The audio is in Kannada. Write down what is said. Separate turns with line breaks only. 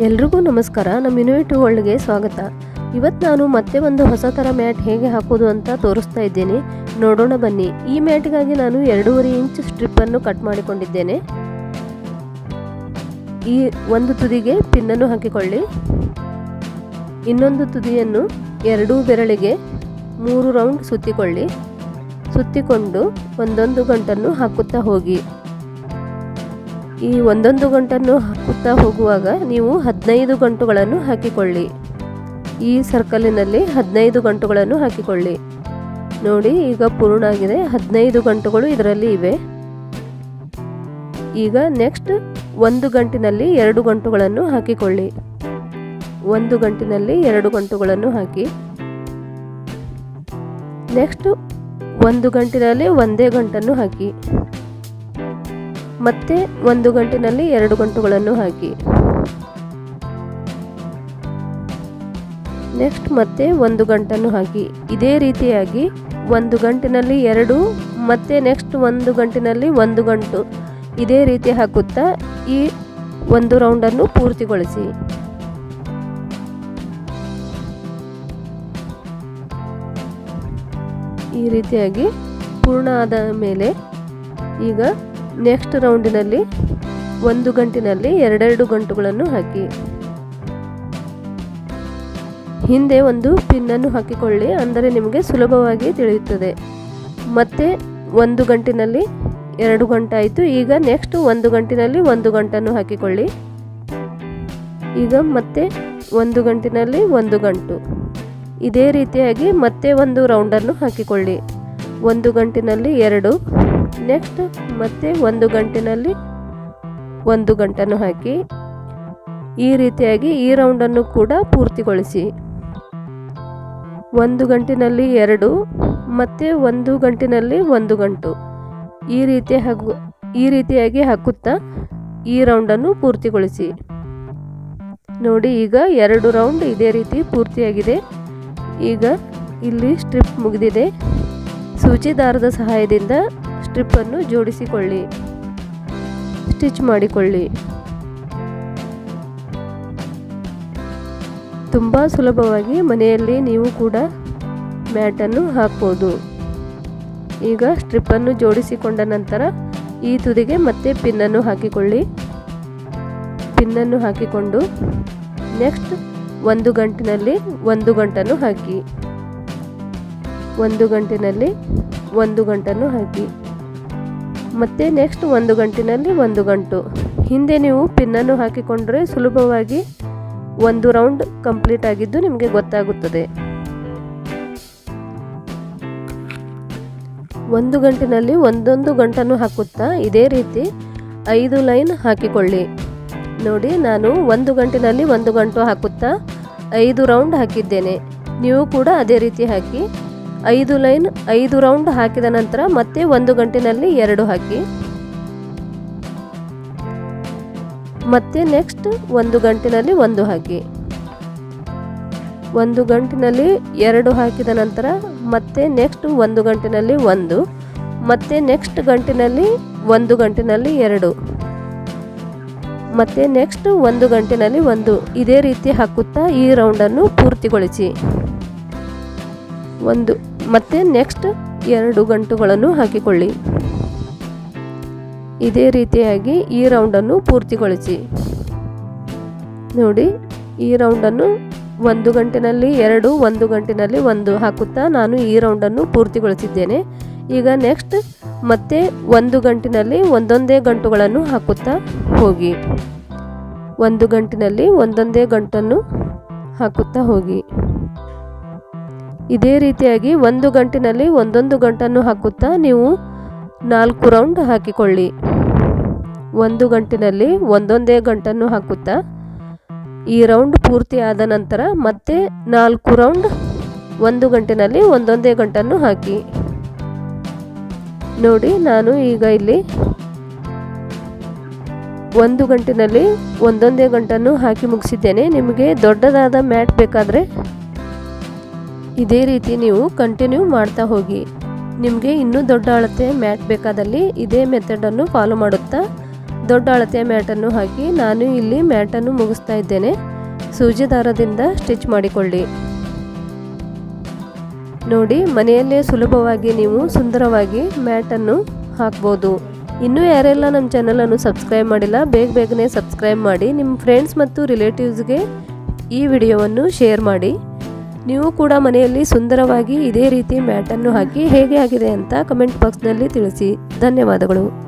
ಎಲ್ರಿಗೂ ನಮಸ್ಕಾರ. ನಮ್ಮ ಇನ್ವೇಟಿವ್ ವರ್ಲ್ಡ್ಗೆ ಸ್ವಾಗತ. ಇವತ್ತು ನಾನು ಮತ್ತೆ ಒಂದು ಹೊಸ ಥರ ಮ್ಯಾಟ್ ಹೇಗೆ ಹಾಕೋದು ಅಂತ ತೋರಿಸ್ತಾ ಇದ್ದೇನೆ. ನೋಡೋಣ ಬನ್ನಿ. ಈ ಮ್ಯಾಟ್ಗಾಗಿ ನಾನು ಎರಡೂವರೆ ಇಂಚ್ ಸ್ಟ್ರಿಪ್ಪನ್ನು ಕಟ್ ಮಾಡಿಕೊಂಡಿದ್ದೇನೆ. ಈ ಒಂದು ತುದಿಗೆ ಪಿನ್ನನ್ನು ಹಾಕಿಕೊಳ್ಳಿ. ಇನ್ನೊಂದು ತುದಿಯನ್ನು ಎರಡೂ ಬೆರಳಿಗೆ ಮೂರು ರೌಂಡ್ ಸುತ್ತಿಕೊಳ್ಳಿ. ಸುತ್ತಿಕೊಂಡು ಒಂದೊಂದು ಗಂಟನ್ನು ಹಾಕುತ್ತಾ ಹೋಗಿ. ಈ ಒಂದೊಂದು ಗಂಟನ್ನು ಹಾಕುತ್ತಾ ಹೋಗುವಾಗ ನೀವು ಹದಿನೈದು ಗಂಟುಗಳನ್ನು ಹಾಕಿಕೊಳ್ಳಿ. ಈ ಸರ್ಕಲಿನಲ್ಲಿ ಹದಿನೈದು ಗಂಟುಗಳನ್ನು ಹಾಕಿಕೊಳ್ಳಿ. ನೋಡಿ, ಈಗ ಪೂರ್ಣ ಆಗಿದೆ. ಹದಿನೈದು ಗಂಟುಗಳು ಇದರಲ್ಲಿ ಇವೆ. ಈಗ ನೆಕ್ಸ್ಟ್ ಒಂದು ಗಂಟಿನಲ್ಲಿ ಎರಡು ಗಂಟುಗಳನ್ನು ಹಾಕಿಕೊಳ್ಳಿ. ಒಂದು ಗಂಟಿನಲ್ಲಿ ಎರಡು ಗಂಟುಗಳನ್ನು ಹಾಕಿ. ನೆಕ್ಸ್ಟ್ ಒಂದು ಗಂಟಿನಲ್ಲಿ ಒಂದೇ ಗಂಟನ್ನು ಹಾಕಿ. ಮತ್ತೆ ಒಂದು ಗಂಟಿನಲ್ಲಿ ಎರಡು ಗಂಟುಗಳನ್ನು ಹಾಕಿ. ನೆಕ್ಸ್ಟ್ ಮತ್ತೆ ಒಂದು ಗಂಟನ್ನು ಹಾಕಿ. ಇದೇ ರೀತಿಯಾಗಿ ಒಂದು ಗಂಟಿನಲ್ಲಿ ಎರಡು, ಮತ್ತೆ ನೆಕ್ಸ್ಟ್ ಒಂದು ಗಂಟಿನಲ್ಲಿ ಒಂದು ಗಂಟು. ಇದೇ ರೀತಿ ಹಾಕುತ್ತಾ ಈ ಒಂದು ರೌಂಡನ್ನು ಪೂರ್ತಿಗೊಳಿಸಿ. ಈ ರೀತಿಯಾಗಿ ಪೂರ್ಣ ಆದ ಮೇಲೆ ಈಗ ನೆಕ್ಸ್ಟ್ ರೌಂಡಿನಲ್ಲಿ ಒಂದು ಗಂಟಿನಲ್ಲಿ ಎರಡೆರಡು ಗಂಟುಗಳನ್ನು ಹಾಕಿ. ಹಿಂದೆ ಒಂದು ಪಿನ್ನನ್ನು ಹಾಕಿಕೊಳ್ಳಿ, ಅಂದರೆ ನಿಮಗೆ ಸುಲಭವಾಗಿ ತಿಳಿಯುತ್ತದೆ. ಮತ್ತೆ ಒಂದು ಗಂಟಿನಲ್ಲಿ ಎರಡು ಗಂಟಾಯಿತು, ಈಗ ನೆಕ್ಸ್ಟ್ ಒಂದು ಗಂಟಿನಲ್ಲಿ ಒಂದು ಗಂಟನ್ನು ಹಾಕಿಕೊಳ್ಳಿ. ಈಗ ಮತ್ತೆ ಒಂದು ಗಂಟಿನಲ್ಲಿ ಒಂದು ಗಂಟು. ಇದೇ ರೀತಿಯಾಗಿ ಮತ್ತೆ ಒಂದು ರೌಂಡನ್ನು ಹಾಕಿಕೊಳ್ಳಿ. ಒಂದು ಗಂಟಿನಲ್ಲಿ ಎರಡು ನೆಕ್ಸ್ಟ್ ಮತ್ತೆ ಒಂದು ಗಂಟಿನಲ್ಲಿ ಒಂದು ಗಂಟನ್ನು ಹಾಕಿ ಈ ರೀತಿಯಾಗಿ ಈ ರೌಂಡನ್ನು ಕೂಡ ಪೂರ್ತಿಗೊಳಿಸಿ. ಒಂದು ಗಂಟಿನಲ್ಲಿ ಎರಡು, ಮತ್ತೆ ಒಂದು ಗಂಟಿನಲ್ಲಿ ಒಂದು ಗಂಟು. ಈ ರೀತಿ ಹಾಗೂ, ಈ ರೀತಿಯಾಗಿ ಹಾಕುತ್ತಾ ಈ ರೌಂಡನ್ನು ಪೂರ್ತಿಗೊಳಿಸಿ. ನೋಡಿ, ಈಗ ಎರಡು ರೌಂಡ್ ಇದೇ ರೀತಿ ಪೂರ್ತಿಯಾಗಿದೆ. ಈಗ ಇಲ್ಲಿ ಸ್ಟ್ರಿಪ್ ಮುಗಿದಿದೆ. ಸೂಚಿದಾರದ ಸಹಾಯದಿಂದ ಸ್ಟ್ರಿಪ್ಪನ್ನು ಜೋಡಿಸಿಕೊಳ್ಳಿ. ಸ್ಟಿಚ್ ಮಾಡಿಕೊಳ್ಳಿ. ತುಂಬ ಸುಲಭವಾಗಿ ಮನೆಯಲ್ಲಿ ನೀವು ಕೂಡ ಮ್ಯಾಟನ್ನು ಹಾಕ್ಬೋದು. ಈಗ ಸ್ಟ್ರಿಪ್ಪನ್ನು ಜೋಡಿಸಿಕೊಂಡ ನಂತರ ಈ ತುದಿಗೆ ಮತ್ತೆ ಪಿನ್ನನ್ನು ಹಾಕಿಕೊಳ್ಳಿ. ಪಿನ್ನನ್ನು ಹಾಕಿಕೊಂಡು ನೆಕ್ಸ್ಟ್ ಒಂದು ಗಂಟಿನಲ್ಲಿ ಒಂದು ಗಂಟನ್ನು ಹಾಕಿ. ಒಂದು ಗಂಟಿನಲ್ಲಿ ಒಂದು ಗಂಟನ್ನು ಹಾಕಿ. ಮತ್ತೆ ನೆಕ್ಸ್ಟ್ ಒಂದು ಗಂಟಿನಲ್ಲಿ ಒಂದು ಗಂಟು. ಹಿಂದೆ ನೀವು ಪಿನ್ನನ್ನು ಹಾಕಿಕೊಂಡ್ರೆ ಸುಲಭವಾಗಿ ಒಂದು ರೌಂಡ್ ಕಂಪ್ಲೀಟ್ ಆಗಿದ್ದು ನಿಮಗೆ ಗೊತ್ತಾಗುತ್ತದೆ. ಒಂದು ಗಂಟಿನಲ್ಲಿ ಒಂದೊಂದು ಗಂಟನ್ನು ಹಾಕುತ್ತಾ ಇದೇ ರೀತಿ ಐದು ಲೈನ್ ಹಾಕಿಕೊಳ್ಳಿ. ನೋಡಿ, ನಾನು ಒಂದು ಗಂಟಿನಲ್ಲಿ ಒಂದು ಗಂಟು ಹಾಕುತ್ತಾ ಐದು ರೌಂಡ್ ಹಾಕಿದ್ದೇನೆ. ನೀವು ಕೂಡ ಅದೇ ರೀತಿ ಹಾಕಿ. ಐದು ಲೈನ್ ಐದು ರೌಂಡ್ ಹಾಕಿದ ನಂತರ ಮತ್ತೆ ಒಂದು ಗಂಟಿನಲ್ಲಿ ಎರಡು ಹಾಕಿ. ಮತ್ತೆ ನೆಕ್ಸ್ಟ್ ಒಂದು ಗಂಟಿನಲ್ಲಿ ಒಂದು ಹಾಕಿ. ಒಂದು ಗಂಟಿನಲ್ಲಿ ಎರಡು ಹಾಕಿದ ನಂತರ ಮತ್ತೆ ನೆಕ್ಸ್ಟ್ ಒಂದು ಗಂಟಿನಲ್ಲಿ ಒಂದು, ಮತ್ತೆ ನೆಕ್ಸ್ಟ್ ಗಂಟಿನಲ್ಲಿ ಒಂದು ಗಂಟಿನಲ್ಲಿ ಎರಡು, ಮತ್ತೆ ನೆಕ್ಸ್ಟ್ ಒಂದು ಗಂಟಿನಲ್ಲಿ ಒಂದು. ಇದೇ ರೀತಿ ಹಾಕುತ್ತಾ ಈ ರೌಂಡನ್ನು ಪೂರ್ತಿಗೊಳಿಸಿ. ಒಂದು. ಮತ್ತೆ ನೆಕ್ಸ್ಟ್ ಎರಡು ಗಂಟುಗಳನ್ನು ಹಾಕಿಕೊಳ್ಳಿ. ಇದೇ ರೀತಿಯಾಗಿ ಈ ರೌಂಡನ್ನು ಪೂರ್ತಿಗೊಳಿಸಿ. ನೋಡಿ, ಈ ರೌಂಡನ್ನು ಒಂದು ಗಂಟಿನಲ್ಲಿ ಎರಡು, ಒಂದು ಗಂಟಿನಲ್ಲಿ ಒಂದು ಹಾಕುತ್ತಾ ನಾನು ಈ ರೌಂಡನ್ನು ಪೂರ್ತಿಗೊಳಿಸಿದ್ದೇನೆ. ಈಗ ನೆಕ್ಸ್ಟ್ ಮತ್ತೆ ಒಂದು ಗಂಟಿನಲ್ಲಿ ಒಂದೊಂದೇ ಗಂಟುಗಳನ್ನು ಹಾಕುತ್ತಾ ಹೋಗಿ. ಒಂದು ಗಂಟಿನಲ್ಲಿ ಒಂದೊಂದೇ ಗಂಟನ್ನು ಹಾಕುತ್ತಾ ಹೋಗಿ. ಇದೇ ರೀತಿಯಾಗಿ ಒಂದು ಗಂಟಿನಲ್ಲಿ ಒಂದೊಂದು ಗಂಟನ್ನು ಹಾಕುತ್ತಾ ನೀವು ನಾಲ್ಕು ರೌಂಡ್ ಹಾಕಿಕೊಳ್ಳಿ. ಒಂದು ಗಂಟಿನಲ್ಲಿ ಒಂದೊಂದೇ ಗಂಟನ್ನು ಹಾಕುತ್ತಾ ಈ ರೌಂಡ್ ಪೂರ್ತಿ ಆದ ನಂತರ ಮತ್ತೆ ನಾಲ್ಕು ರೌಂಡ್ ಒಂದು ಗಂಟಿನಲ್ಲಿ ಒಂದೊಂದೇ ಗಂಟನ್ನು ಹಾಕಿ. ನೋಡಿ, ನಾನು ಈಗ ಇಲ್ಲಿ ಒಂದು ಗಂಟಿನಲ್ಲಿ ಒಂದೊಂದೇ ಗಂಟನ್ನು ಹಾಕಿ ಮುಗಿಸಿದ್ದೇನೆ. ನಿಮಗೆ ದೊಡ್ಡದಾದ ಮ್ಯಾಟ್ ಬೇಕಾದರೆ ಇದೇ ರೀತಿ ನೀವು ಕಂಟಿನ್ಯೂ ಮಾಡ್ತಾ ಹೋಗಿ. ನಿಮಗೆ ಇನ್ನೂ ದೊಡ್ಡ ಅಳತೆ ಮ್ಯಾಟ್ ಬೇಕಾದಲ್ಲಿ ಇದೇ ಮೆಥಡನ್ನು ಫಾಲೋ ಮಾಡುತ್ತಾ, ದೊಡ್ಡ ಅಳತೆಯ ಮ್ಯಾಟನ್ನು ಹಾಕಿ ನಾನು ಇಲ್ಲಿ ಮ್ಯಾಟನ್ನು ಮುಗಿಸ್ತಾ ಇದ್ದೇನೆ. ಸೂಜಿ ದಾರದಿಂದ ಸ್ಟಿಚ್ ಮಾಡಿಕೊಳ್ಳಿ. ನೋಡಿ, ಮನೆಯಲ್ಲೇ ಸುಲಭವಾಗಿ ನೀವು ಸುಂದರವಾಗಿ ಮ್ಯಾಟನ್ನು ಹಾಕ್ಬೋದು. ಇನ್ನೂ ಯಾರೆಲ್ಲ ನಮ್ಮ ಚಾನಲನ್ನು ಸಬ್ಸ್ಕ್ರೈಬ್ ಮಾಡಿಲ್ಲ, ಬೇಗ ಬೇಗನೆ ಸಬ್ಸ್ಕ್ರೈಬ್ ಮಾಡಿ, ನಿಮ್ಮ ಫ್ರೆಂಡ್ಸ್ ಮತ್ತು ರಿಲೇಟಿವ್ಸ್ಗೆ ಈ ವಿಡಿಯೋವನ್ನು ಶೇರ್ ಮಾಡಿ. ನೀವು ಕೂಡ ಮನೆಯಲ್ಲಿ ಸುಂದರವಾಗಿ ಇದೇ ರೀತಿ ಮ್ಯಾಟನ್ನು ಹಾಕಿ ಹೇಗೆ ಆಗಿದೆ ಅಂತ ಕಮೆಂಟ್ ಬಾಕ್ಸ್ನಲ್ಲಿ ತಿಳಿಸಿ. ಧನ್ಯವಾದಗಳು.